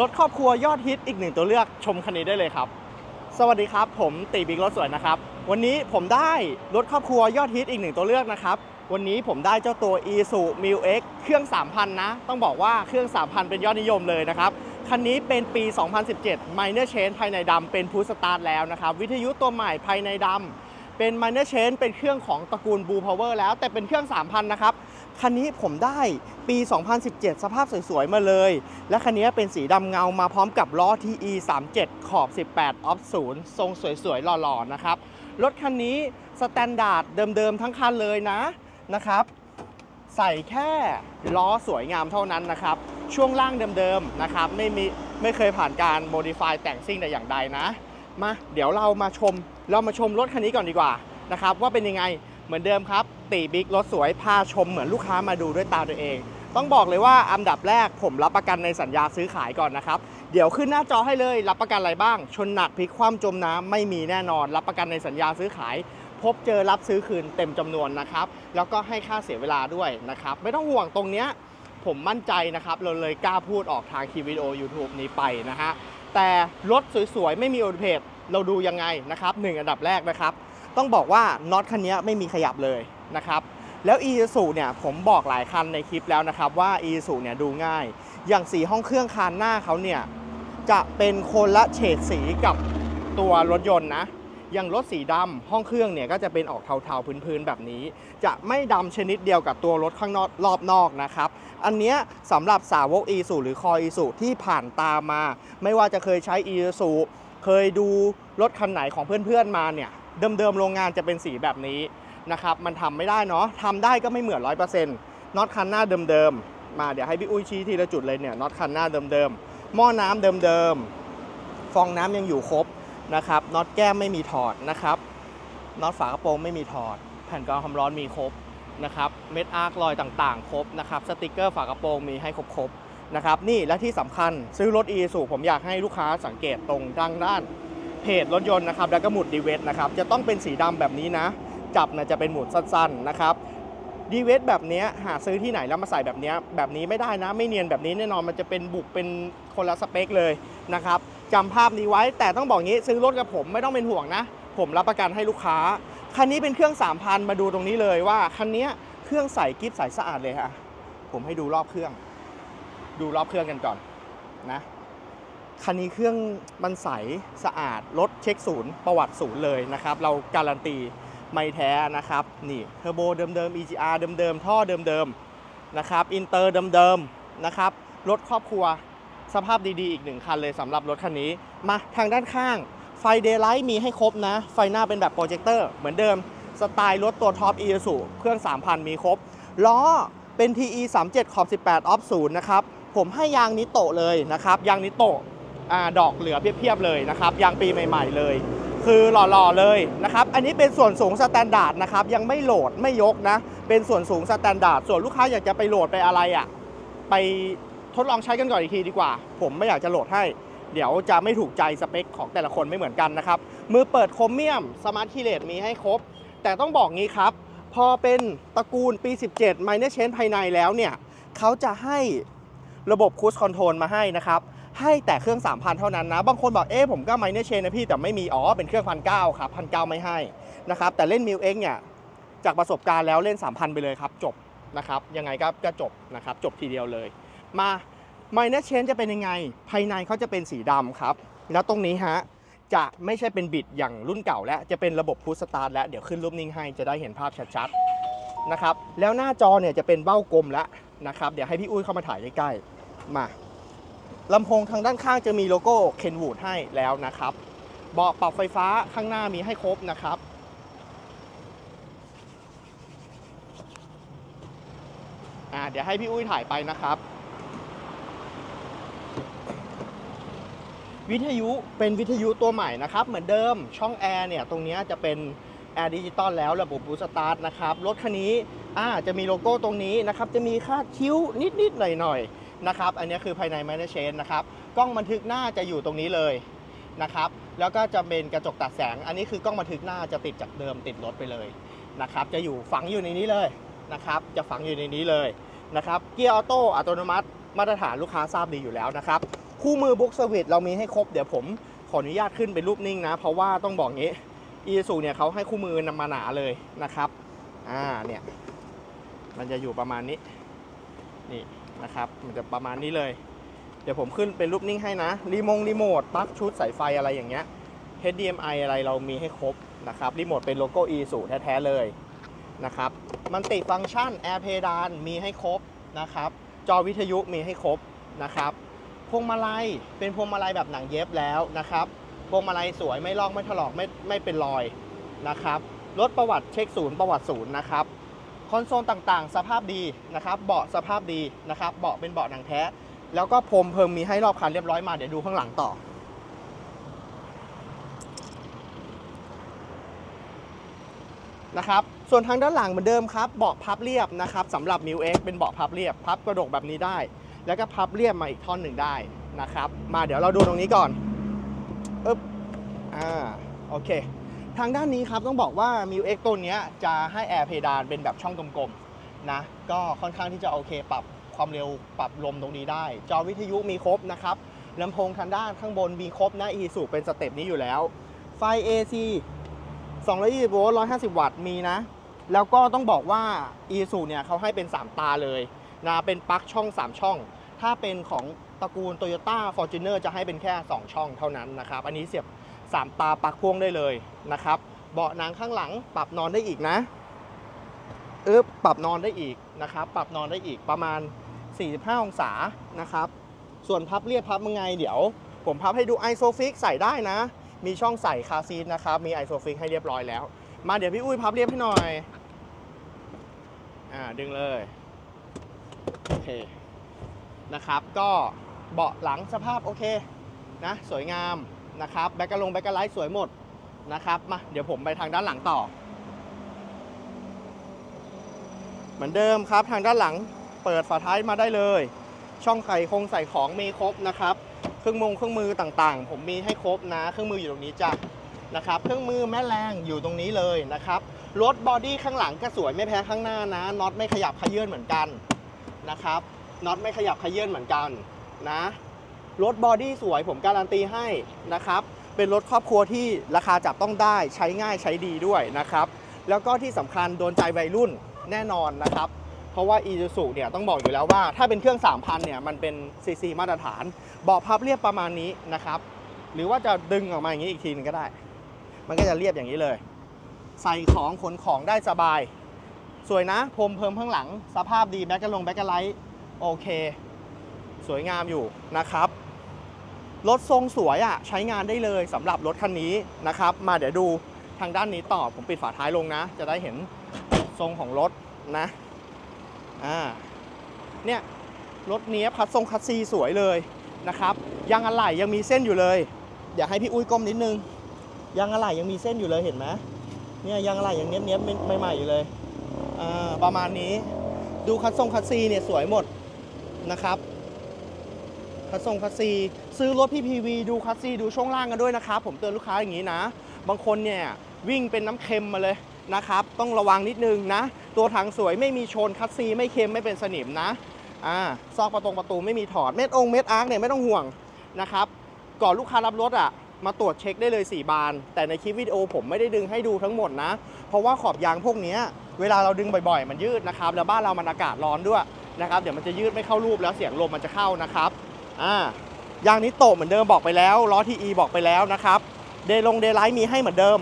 รถครอบครัวยอดฮิตอีกหนึ่งตัวเลือกชมคันนี้ได้เลยครับ สวัสดีครับ ผมตีบิ๊กรถสวยนะครับ วันนี้ผมได้รถครอบครัวยอดฮิตอีกหนึ่งตัวเลือกนะครับ วันนี้ผมได้เจ้าตัว i s u m i l X เครื่อง 3,000 นะ ต้องบอกว่าเครื่อง 3,000 เป็นยอดนิยมเลยนะครับ คันนี้เป็นปี 2017 Minor Change ภายในดำเป็นพูสตาร์ทแล้วนะครับ วิทยุตัวใหม่ภายในดำเป็น Minor Change เป็นเครื่องของตระกูล Blue Power แล้วแต่เป็นเครื่อง 3,000 นะครับ คันนี้ผมได้ปี 2017 สภาพสวยๆ มาเลย และคันนี้เป็นสีดำเงามาพร้อมกับล้อ TE 37 ขอบ 18 ออฟ0ทรงสวยๆ หล่อๆ นะครับ รถคันนี้สแตนดาร์ดเดิมๆ ทั้งคันเลยนะนะครับ ใส่แค่ล้อสวยงามเท่านั้นนะครับ ช่วงล่างเดิมๆ นะครับ ไม่มีไม่เคยผ่านการโมดิฟายแต่งซิ่งแต่อย่างใดนะ มาเดี๋ยวเรามาชม เรามาชมรถคันนี้ก่อนดีกว่านะครับว่าเป็นยังไง เหมือนเดิมครับ ตีบิ๊กรถสวยพาชมเหมือนลูกค้ามาดูด้วยตาตัวเอง ต้องบอกเลยว่าอันดับแรกผมรับประกันในสัญญาซื้อขายก่อนนะครับ เดี๋ยวขึ้นหน้าจอให้เลย รับประกันอะไรบ้าง ชนหนักพลิกคว่ำจมน้ำไม่มีแน่นอน รับประกันในสัญญาซื้อขาย พบเจอรับซื้อคืนเต็มจำนวนนะครับ แล้วก็ให้ค่าเสียเวลาด้วยนะครับ ไม่ต้องห่วงตรงเนี้ยผมมั่นใจนะครับ เราเลยกล้าพูดออกทางคลิปวิดีโอ YouTube นี้ไปนะฮะแต่รถสวยๆ ไม่มีอุบัติเหตุเราดูยังไงนะครับหนึ่งอันดับแรกนะครับ ต้องบอกว่าน็อตคันนี้ไม่มีขยับเลยนะครับแล้ว e s u เนี่ยผมบอกหลายคันในคลิปแล้วนะครับว่า e s u เนี่ยดูง่าย อย่างสีห้องเครื่องคานหน้าเขาเนี่ยจะเป็นคนละเฉดสีกับตัวรถยนต์นะอย่างรถสีดำห้องเครื่องเนี่ยก็จะเป็นออกเทาๆพื้นๆแบบนี้ จะไม่ดำชนิดเดียวกับตัวรถข้างนอกรอบนอกนะครับ อันเนี้ยสำหรับสาวก e s u หรือคอ e s u ที่ผ่านตามมา ไม่ว่าจะเคยใช้ e s u เคยดูรถคันไหนของเพื่อนๆมาเนี่ย เดิมๆโรงงานจะเป็นสีแบบนี้นะครับ มันทำไม่ได้เนาะทำได้ก็ไม่เหมือน100%น็อตคันหน้าเดิมๆ มาเดี๋ยวให้พี่อุ้ยชี้ทีละจุดเลยเนี่ยน็อตคันหน้าเดิมๆ หม้อน้ำเดิมๆ ฟองน้ำยังอยู่ครบนะครับ น็อตแก้มไม่มีถอดนะครับ น็อตฝากระโปรงไม่มีถอด แผ่นกรองความร้อนมีครบนะครับ เม็ดอาร์คลอยต่างๆ ครบนะครับ สติกเกอร์ฝากระโปรงมีให้ครบๆนะครับ นี่และที่สำคัญซื้อรถ e สูผมอยากให้ลูกค้าสังเกตตรงด้านด้าน เพจรถยนต์นะครับแล้วก็หมุดดีเวทนะครับจะต้องเป็นสีดำแบบนี้นะ จับนะจะเป็นหมุดสั้นๆนะครับดีเวทแบบนี้หาซื้อที่ไหนแล้วมาใส่แบบนี้แบบนี้ไม่ได้นะ ไม่เนียนแบบนี้แน่นอนมันจะเป็นบุกเป็นคนละสเปคเลยนะครับจำภาพนี้ไว้แต่ต้องบอกงี้ซื้อรถกับผมไม่ต้องเป็นห่วงนะ ผมรับประกันให้ลูกค้า คันนี้เป็นเครื่อง 3,000 มาดูตรงนี้เลยว่าคันเนี้ยเครื่องใส่กิ๊บใส่สะอาดเลยค่ะผมให้ดูรอบเครื่อง ดูรอบเครื่องกันก่อนนะ คันนี้เครื่องมันใสสะอาดรถเช็คศูนย์ประวัติศูนย์เลยนะครับ เราการันตีไม่แท้นะครับ นี่เทอร์โบเดิมๆ EGR เดิมๆ ท่อเดิมๆ นะครับอินเตอร์เดิมๆ นะครับ รถครอบครัวสภาพดีๆ อีกหนึ่งคันเลยสำหรับรถคันนี้ มาทางด้านข้าง ไฟเดย์ไลท์มีให้ครบนะ ไฟหน้าเป็นแบบโปรเจคเตอร์เหมือนเดิม สไตล์รถตัวท็อป e s u เครื่อง 3,000 มีครบ ล้อเป็น TE 37ขอบ18 ออฟ0นะครับ ผมให้ยางนิโตะเลยนะครับ ยางนิโตะ อดอกเหลือเพียบๆเลยนะครับยางปีใหม่ๆเลย คือหล่อๆเลยนะครับอันนี้เป็นส่วนสูงสแตนดาร์ดนะครับยังไม่โหลดไม่ยกนะ เป็นส่วนสูงสแตนดาร์ดส่วนลูกค้าอยากจะไปโหลดไปอะไรอะ่ะไปทดลองใช้กันก่อนอีกทีดีกว่า ผมไม่อยากจะโหลดให้ เดี๋ยวจะไม่ถูกใจสเปคของแต่ละคนไม่เหมือนกันนะครับ มือเปิดโครเมียมสมาร์ทคีเลตมีให้ครบ แต่ต้องบอกงี้ครับ พอเป็นตระกูลปี 17 Minor c h a n ภายในแล้วเนี่ยเขาจะให้ระบบคู i คอนโทรลมาให้นะครับ ให้แต่เครื่อง 3,000 เท่านั้นนะ บางคนบอกเอ๊ะผมก็ Minor Change นะพี่แต่ไม่มีอ๋อเป็นเครื่องพันเครับพันเไม่ให้นะครับแต่เล่น m ิวเอ็กเนี่ยจากประสบการณ์แล้วเล่น 3,000 ไปเลยครับ จบนะครับยังไงก็ก็จบนะครับจบทีเดียวเลย มา Minor Change จะเป็นยังไง ภายในเขาจะเป็นสีดำครับ แล้วตรงนี้ฮะจะไม่ใช่เป็นบิดอย่างรุ่นเก่าแล้วจะเป็นระบบพุ s สตาร์ทแล้วเดี๋ยวขึ้นรูปนิ่งให้จะได้เห็นภาพชัดๆนะครับแล้วหน้าจอเนี่ยจะเป็นเบ้ากลมแล้วนะครับเดี๋ยวให้พี่อุ้ยเข้ามาถ่ายใกล้ๆมา ลำโพงทางด้านข้างจะมีโลโก้เคนวูดให้แล้วนะครับเบาะปรับไฟฟ้าข้างหน้ามีให้ครบนะครับ เดี๋ยวให้พี่อุ้ยถ่ายไปนะครับ วิทยุเป็นวิทยุตัวใหม่นะครับ เหมือนเดิมช่องแอร์เนี่ย ตรงนี้จะเป็นแอร์ดิจิตอลแล้วระบบบูสตาร์ทนะครับ รถคันนี้จะมีโลโก้ตรงนี้นะครับ จะมีคาดคิ้วนิด ๆ หน่อย ๆ นะครับ อันนี้คือภายใน m a n เชนนะครับ กล้องบันทึกหน้าจะอยู่ตรงนี้เลยนะครับ แล้วก็จะเป็นกระจกตัดแสง อันนี้คือกล้องบันทึกหน้าจะติดจากเดิมติดรถไปเลยนะครับ จะอยู่ฝังอยู่ในนี้เลยนะครับ จะฝังอยู่ในนี้เลยนะครับ เกียร์ออโต้อัตโนมัติ มาตรฐานลูกค้าทราบดีอยู่แล้วนะครับ คู่มือบุ๊กสวิตเรามีให้ครบ เดี๋ยวผมขออนุญาตขึ้นเป็นรูปนิ่งนะ เพราะว่าต้องบอกงี้อีซูเนี่ยเขาให้คู่มือนำมาหนาเลยนะครับ อ่า เนี่ย มันจะอยู่ประมาณนี้ นี่ นะครับ มันจะประมาณนี้เลย เดี๋ยวผมขึ้นเป็นรูปนิ่งให้นะ รีโมงรีโมทปลั๊กชุดสายไฟอะไรอย่างเงี้ย HDMI อะไรเรามีให้ครบนะครับ รีโมทเป็นโลโก้ e สูแท้ๆเลยนะครับ มันติฟังก์ชันแอร์เพดานมีให้ครบนะครับ จอวิทยุมีให้ครบนะครับพวงมาลัยเป็นพวงมาลัยแบบหนังเย็บแล้วนะครับพวงมาลัยสวยไม่ลอกไม่ถลอกไม่ไม่เป็นรอยนะครับรถประวัติเช็คศูนย์ประวัติศูนย์นะครับ คอนโซลต่างๆ สภาพดีนะครับ เบาะสภาพดีนะครับ เบาะเป็นเบาะหนังแท้ แล้วก็พรมเพิ่มมีให้รอบคันเรียบร้อยมาเดี๋ยวดูข้างหลังต่อ นะครับ ส่วนทางด้านหลังเหมือนเดิมครับ เบาะพับเรียบนะครับสำหรับ m ิวเอ็กเป็นเบาะพับเรียบ พับกระดกแบบนี้ได้ แล้วก็พับเรียบมาอีกท่อนหนึ่งได้นะครับ มาเดี๋ยวเราดูตรงนี้ก่อน อึ๊บ อ่า โอเค ทางด้านนี้ครับต้องบอกว่า m ิวเอ็กตัวนี้จะให้แอร์เพดานเป็นแบบช่องกลมๆนะก็ค่อนข้างที่จะโอเคปรับความเร็วปรับลมตรงนี้ได้ จอวิทยุมีครบนะครับลำโพงทางด้านข้างบนมีครบนะอีสูเป็นสเต็ปนี้อยู่แล้ว ไฟ AC 220โวลต์150 วัตต์มีนะ แล้วก็ต้องบอกว่า e s u เนี่ยเขาให้เป็น 3 ตาเลยนะเป็นปลั๊กช่อง 3 ช่อง ถ้าเป็นของตระกูล Toyota Fortuner จะให้เป็นแค่ 2 ช่องเท่านั้นนะครับ อันนี้เสียบ 3 ตาปักพ่วงได้เลยนะครับ เบาะหนังข้างหลังปรับนอนได้อีกนะอึ๊บปรับนอนได้อีกนะครับ ปรับนอนได้อีกประมาณ 45 องศานะครับ ส่วนพับเรียบพับยังไงเดี๋ยว ผมพับให้ดูไอโซฟิกใส่ได้นะ มีช่องใส่คาซีทนะครับ มีไอโซฟิกให้เรียบร้อยแล้ว มาเดี๋ยวพี่อุ้ยพับเรียบให้หน่อยอ่าดึงเลยโอเคนะครับ ก็เบาะหลังสภาพโอเคนะ สวยงาม นะครับแบ็กกะลงแบ็กกะไลท์สวยหมดนะครับมาเดี๋ยวผมไปทางด้านหลังต่อ เหมือนเดิมครับทางด้านหลังเปิดฝาท้ายมาได้เลย ช่องไข่คงใส่ของมีครบนะครับเครื่องมงเครื่องมือต่างๆ ผมมีให้ครบนะ เครื่องมืออยู่ตรงนี้จ้ะนะครับเครื่องมือแม่แรงอยู่ตรงนี้เลยนะครับรถบอดี้ข้างหลังก็สวยไม่แพ้ข้างหน้านะน็อตไม่ขยับขยื่นเหมือนกันนะครับน็อตไม่ขยับขยื่นเหมือนกันนะ รถบอดี้สวยผมการันตีให้นะครับ เป็นรถครอบครัวที่ราคาจับต้องได้ใช้ง่ายใช้ดีด้วยนะครับ แล้วก็ที่สำคัญโดนใจวัยรุ่นแน่นอนนะครับ เพราะว่า e s u เนี่ยต้องบอกอยู่แล้วว่าถ้าเป็นเครื่อง 3,000 เนี่ยมันเป็น CC มาตรฐานเบาะพับเรียบประมาณนี้นะครับ หรือว่าจะดึงออกมาอย่างนี้อีกทีนึงก็ได้ มันก็จะเรียบอย่างนี้เลย ใส่ของขนของได้สบาย สวยนะพรมเพิ่มข้างหลัง สภาพดีแบ็กกะลงแบ็กกะไลท์โอเค สวยงามอยู่นะครับ รถทรงสวยอะ่ะใช้งานได้เลยสำหรับรถคันนี้นะครับ มาเดี๋ยวดูทางด้านนี้ต่อผมปิดฝาท้ายลงนะ จะได้เห็นทรงของรถนะอ่าเนี่ยรถเนี้ยคัดทรงคัดซีสวยเลยนะครับยางอะไหล่ยังมีเส้นอยู่เลยอยากให้พี่อุ้ยก้มนิดนึงยางอะไหล่ยังมีเส้นอยู่เลยเห็นไหมเนี่ยยางอะไหล่ยังเนี้ยเนี้ยใหม่ๆอยู่เลยอ่าประมาณนี้ดูคัดทรงคัดซีเนี่ยสวยหมดนะครับ คัดทรงคัดซีซื้อรถพี่พีวีดูคัดซีดูช่วงล่างกันด้วยนะครับผมเตือนลูกค้าอย่างนี้นะ บางคนเนี่ยวิ่งเป็นน้ำเค็มมาเลยนะครับต้องระวังนิดนึงนะ ตัวถังสวยไม่มีชนคัดซีไม่เค็มไม่เป็นสนิมนะอ่าซอกประตงประตูไม่มีถอดเม็ดองเม็ดอาร์คเนี่ยไม่ต้องห่วงนะครับก่อนลูกค้ารับรถอะมาตรวจเช็คได้เลย 4 บาน แต่ในคลิปวิดีโอผมไม่ได้ดึงให้ดูทั้งหมดนะ เพราะว่าขอบยางพวกนี้เวลาเราดึงบ่อยๆ มันยืดนะครับ แล้วบ้านเรามันอากาศร้อนด้วยนะครับ เดี๋ยวมันจะยืดไม่เข้ารูปแล้วเสียงลมมันจะเข้านะครับ อ่ายางนี้โตเหมือนเดิมบอกไปแล้วล้อทีอีบอกไปแล้วนะครับเดลงเดไลท์มีให้เหมือนเดิม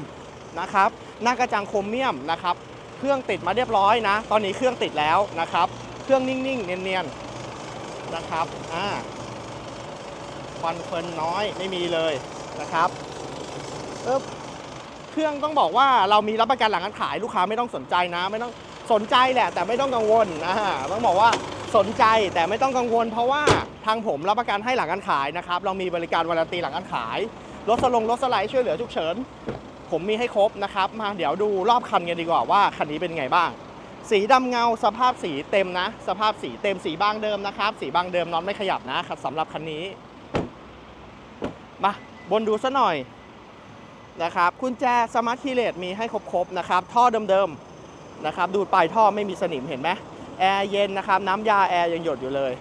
นะครับหน้ากระจังโครเมียมนะครับ เครื่องติดมาเรียบร้อยนะ ตอนนี้เครื่องติดแล้วนะครับ เครื่องนิ่งๆ เนียนๆนะครับอ่าควันเฟินน้อยไม่มีเลยนะครับเอบเครื่องต้องบอกว่าเรามีรับประกันหลังการขายลูกค้าไม่ต้องสนใจนะ ไม่ต้องสนใจแหละ แต่ไม่ต้องกังวลนะต้องบอกว่าสนใจแต่ไม่ต้องกังวล เพราะว่า ทางผมรับประกันให้หลังการขายนะครับ เรามีบริการวารันตีหลังการขาย รถสลงรถสไลด์ช่วยเหลือฉุกเฉิน ผมมีให้ครบนะครับ มาเดี๋ยวดูรอบคันกันดีกว่าว่าคันนี้เป็นไงบ้าง สีดำเงาสภาพสีเต็มนะ สภาพสีเต็มสีบางเดิมนะครับ สีบางเดิมนอตไม่ขยับนะสำหรับคันนี้ มาบนดูซะหน่อยนะครับกุญแจสมาร์ทคีเลตมีให้ครบๆนะครับ ท่อเดิมๆนะครับ ดูดปลายท่อไม่มีสนิมเห็นไหมแอร์เย็นนะครับ น้ำยาแอร์ยังหยดอยู่เลย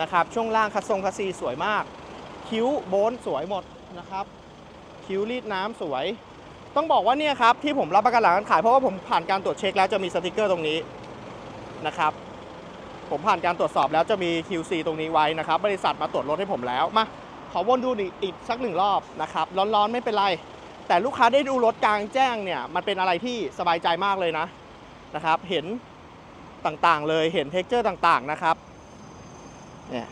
นะครับ ช่วงล่างคัสทรงคัสซีสวยมาก คิ้วโบนสวยหมดนะครับ คิ้วรีดน้ำสวย ต้องบอกว่าเนี่ยครับที่ผมรับประกันหลังการขายเพราะว่าผมผ่านการตรวจเช็คแล้วจะมีสติกเกอร์ตรงนี้นะครับ ผมผ่านการตรวจสอบแล้วจะมี QC ตรงนี้ไว้นะครับ บริษัทมาตรวจรถให้ผมแล้วมาขอวนดูอีกสักหนึ่งรอบนะครับ ร้อนๆไม่เป็นไร แต่ลูกค้าได้ดูรถกลางแจ้งเนี่ยมันเป็นอะไรที่สบายใจมากเลยนะนะครับ เห็นต่างๆเลยเห็นเท็กเจอร์ต่างๆนะครับ เนี่ย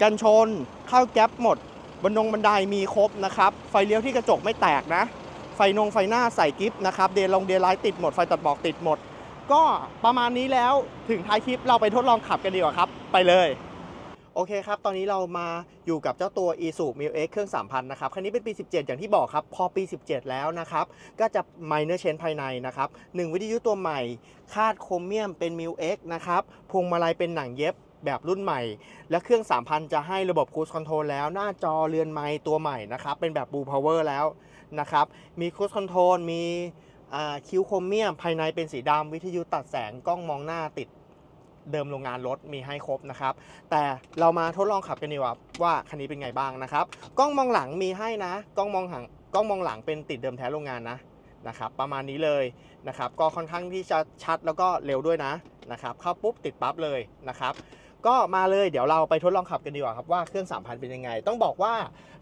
กันชนเข้าแก๊ปหมดบนนงบันไดมีครบนะครับ ไฟเลี้ยวที่กระจกไม่แตกนะ ไฟนงไฟหน้าใส่กิฟต์นะครับ เดลงเดนไลท์ติดหมด ไฟตัดหมอกติดหมด ก็ประมาณนี้แล้วถึงท้ายคลิปเราไปทดลองขับกันดีกว่าครับ ไปเลย โอเคครับ ตอนนี้เรามาอยู่กับเจ้าตัว i s u m i l X เครื่อง 3,000 นะครับ คันนี้เป็นปี 17 อย่างที่บอกครับ พอปี 17 แล้วนะครับ ก็จะ minor change ภายในนะครับหนึ่งวิทยุตัวใหม่ คาดโครเมียมเป็น m i l X นะครับ พวงมาลัยเป็นหนังเย็บ แบบรุ่นใหม่ และเครื่อง 3,000 จะให้ระบบ Cruise Control แล้ว หน้าจอเรือนไม้ตัวใหม่นะครับ เป็นแบบ Blue Power แล้วนะครับ มี Cruise Control มีคิ้วโครเมียม ภายในเป็นสีดำวิทยุตัดแสงกล้องมองหน้าติดเดิมโรงงานรถมีให้ครบนะครับ แต่เรามาทดลองขับกันดีกว่าว่าคันนี้เป็นไงบ้างนะครับ กล้องมองหลังมีให้นะ กล้องมองหลังกล้องมองหลังเป็นติดเดิมแท้โรงงานนะนะครับ ประมาณนี้เลยนะครับ ก็ค่อนข้างที่จะชัดแล้วก็เร็วด้วยนะนะครับ เข้าปุ๊บติดปั๊บเลยนะครับ ก็มาเลยเดี๋ยวเราไปทดลองขับกันดีกว่าครับว่าเครื่อง 3,000 เป็นยังไง ต้องบอกว่า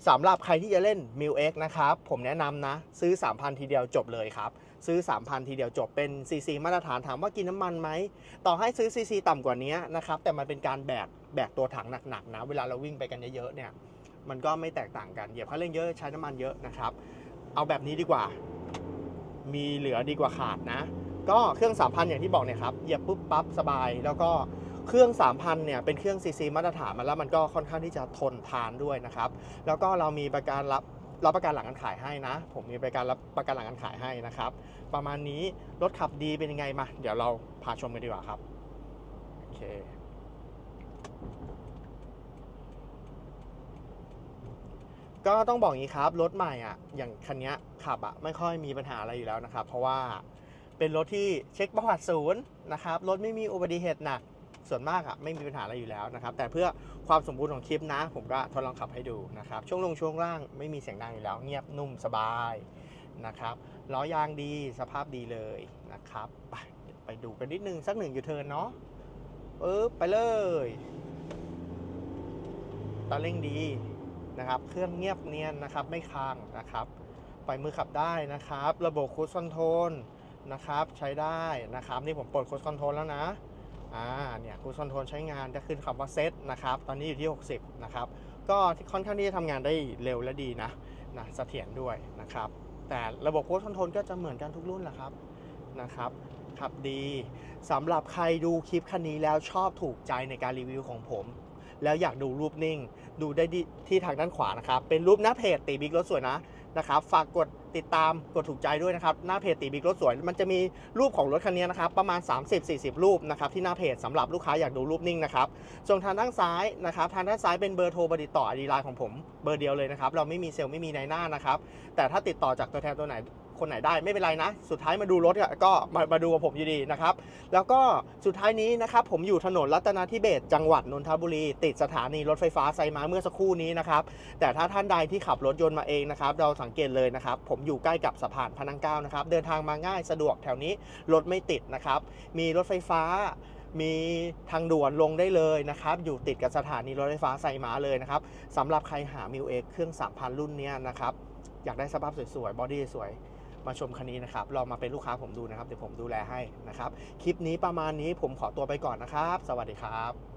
สำหรับใครที่จะเล่น m i l X นะครับ ผมแนะนำนะ ซื้อ 3,000 ทีเดียวจบเลยครับ ซื้อ 3,000 ทีเดียวจบเป็น CC มาตรฐานถามว่ากินน้ำมันไหม ต่อให้ซื้อ CC ต่ำกว่านี้นะครับ แต่มันเป็นการแบกแบกตัวถังหนักๆนะ เวลาเราวิ่งไปกันเยอะๆเนี่ยมันก็ไม่แตกต่างกันเหยียบคันเร่งเยอะใช้น้ำมันเยอะนะครับเอาแบบนี้ดีกว่า มีเหลือดีกว่าขาดนะ ก็เครื่อง 3,000 อย่างที่บอกเนี่ยครับเหยียบปุ๊บปั๊บสบายแล้วก็ เครื่อง 3,000 เนี่ย เป็นเครื่อง CC มาตรฐานมาแล้วมันก็ค่อนข้างที่จะทนทานด้วยนะครับ แล้วก็เรามีประกันรับรับประกันหลังการขายให้นะ ผมมีประกันรับประกันหลังการขายให้นะครับ ประมาณนี้รถขับดีเป็นยังไงมา เดี๋ยวเราพาชมกันดีกว่าครับ โอเค ก็ต้องบอกงนี้ครับ รถใหม่อะ อย่างคันนี้ขับอะ ไม่ค่อยมีปัญหาอะไรอยู่แล้วนะครับ เพราะว่าเป็นรถที่เช็คประวัติศูนย์นะครับ รถไม่มีอุบัติเหตุหนัก ส่วนมากอะไม่มีปัญหาอะไรอยู่แล้วนะครับ แต่เพื่อความสมบูรณ์ของคลิปนะ ผมก็ทดลองขับให้ดูนะครับ ช่วงลงช่วงล่างไม่มีเสียงดังอยู่แล้ว เงียบนุ่มสบายนะครับล้อยางดีสภาพดีเลยนะครับ ไปไปดูกันนิดนึงสักหนึ่งยูเทิร์นเนาะปึ๊บไปเลยตาเร่งดีนะครับ เครื่องเงียบเนียนนะครับ ไม่ค้างนะครับ ปล่อยมือขับได้นะครับ ระบบคู i คอนโทรลนะครับ ใช้ได้นะครับ นี่ผมปลดคู i คอนโทรลแล้วนะ อ่าเนี่ยคู i คอนโทรลใช้งานจะขึ้นคำว่าเซตนะครับ ตอนนี้อยู่ที่ 60 นะครับ ก็ค่อนข้างที่จะทำงานได้เร็วและดีนะนะเสถียรด้วยนะครับ แต่ระบบคู i คอนโทรลก็จะเหมือนกันทุกรุ่นแหละครับนะครับขับดีสำหรับใครดูคลิปคันนี้แล้วชอบถูกใจในการรีวิวของผม แล้วอยากดูรูปนิ่ง ดูได้ที่ทางด้านขวานะครับ เป็นรูปหน้าเพจตีบิ๊กรถสวยนะ นะครับฝากกดติดตามกดถูกใจด้วยนะครับ หน้าเพจตีบิ๊กรถสวย มันจะมีรูปของรถคันนี้นะครับ ประมาณ 30-40 รูปนะครับ ที่หน้าเพจสำหรับลูกค้าอยากดูรูปนิ่งนะครับส่วนทางด้านซ้ายนะครับ ทางด้านซ้ายเป็นเบอร์โทรบร์ติต่ออดีไลน์ของผมเบอร์เดียวเลยนะครับ เราไม่มีเซลล์ไม่มีในหน้านะครับ แต่ถ้าติดต่อจากตัวแทนตัวไหน คนไหนได้ไม่เป็นไรนะ สุดท้ายมาดูรถก็มามาดูกับผมอยู่ดีนะครับ แล้วก็สุดท้ายนี้นะครับผมอยู่ถนนรัตนาธิเบศจังหวัดนนทบุรี ติดสถานีรถไฟฟ้าไซม้าเมื่อสักครู่นี้นะครับแต่ถ้าท่านใดที่ขับรถยนต์มาเองนะครับเราสังเกตเลยนะครับ ผมอยู่ใกล้กับสะพานพนังเก้านะครับเดินทางมาง่ายสะดวกแถวนี้รถไม่ติดนะครับ มีรถไฟฟ้ามีทางด่วนลงได้เลยนะครับ อยู่ติดกับสถานีรถไฟฟ้าไซม้าเลยนะครับสำหรับใครหามิวเอ็กเครื่อง 3,000 รุ่นเนี้ยนะครับ อยากได้สภาพสวยๆ บอดี้สวย มาชมคันนี้นะครับลองมาเป็นลูกค้าผมดูนะครับเดี๋ยวผมดูแลให้นะครับคลิปนี้ประมาณนี้ผมขอตัวไปก่อนนะครับ สวัสดีครับ